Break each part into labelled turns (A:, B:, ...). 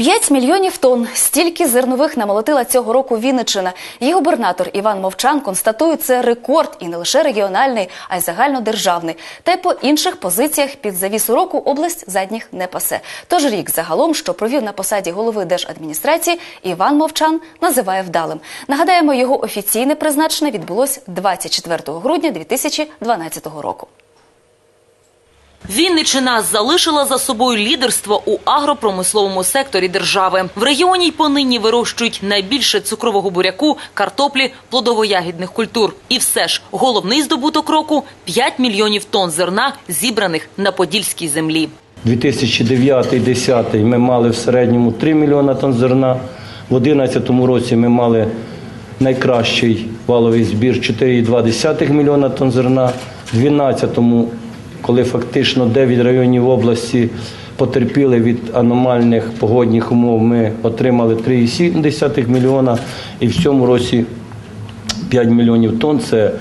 A: 5 мільйонів тонн стільки зернових намолотила цього року Вінниччина. Її губернатор Іван Мовчан констатує, це рекорд і не лише регіональний, а й загальнодержавний. Та й по інших позиціях під завісу року область задніх не пасе. Тож рік загалом, що провів на посаді голови держадміністрації, Іван Мовчан називає вдалим. Нагадаємо, його офіційне призначення відбулось 24 грудня 2012 року.
B: Вінниччина залишила за собою лідерство у агропромисловому секторі держави. В регіоні й понині вирощують найбільше цукрового буряку, картоплі, плодово-ягідних культур. І все ж головний здобуток року – 5 мільйонів тонн зерна, зібраних на подільській землі.
C: 2009-2010 ми мали в середньому 3 мільйона тонн зерна. В 2011 році ми мали найкращий валовий збір 4,2 мільйона тонн зерна. В 2012 коли фактично 9 районів області потерпіли від аномальних погодних умов, ми отримали 3,7 мільйона. І в цьому році 5 мільйонів тонн це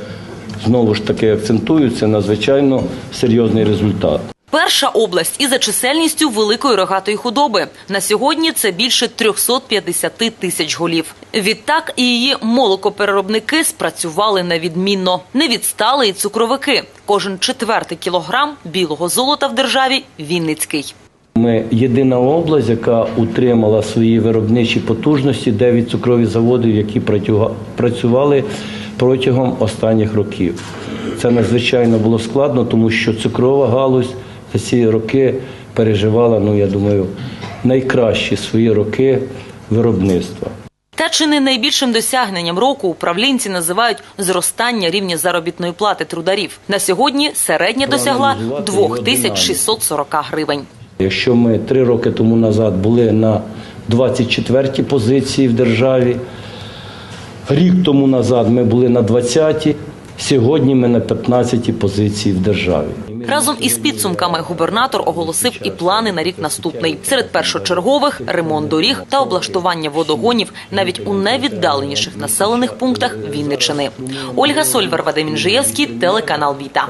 C: знову ж таки акцентую, це надзвичайно серйозний результат.
B: Перша область і за чисельністю великої рогатої худоби. На сьогодні це більше 350 тисяч голів. Відтак і її молокопереробники спрацювали на відмінно. Не відстали і цукровики. Кожен четвертий кілограм білого золота в державі – Вінницький.
C: Ми єдина область, яка утримала свої виробничі потужності, 9 цукрові заводів, які працювали протягом останніх років. Це надзвичайно було складно, тому що цукрова галузь за ці роки переживала, ну я думаю, найкращі свої роки виробництва.
B: Та чи не найбільшим досягненням року управлінці називають зростання рівня заробітної плати трударів. На сьогодні середня досягла 2640 гривень.
C: Якщо ми три роки тому назад були на 24-й позиції в державі, рік тому назад ми були на 20-й, сьогодні ми на 15-й позиції в державі.
B: Разом із підсумками губернатор оголосив і плани на рік наступний. Серед першочергових ремонт доріг та облаштування водогонів навіть у найвіддаленіших населених пунктах Вінничини. Ольга Сольвар, Вадим Інжиєвський, телеканал Віта.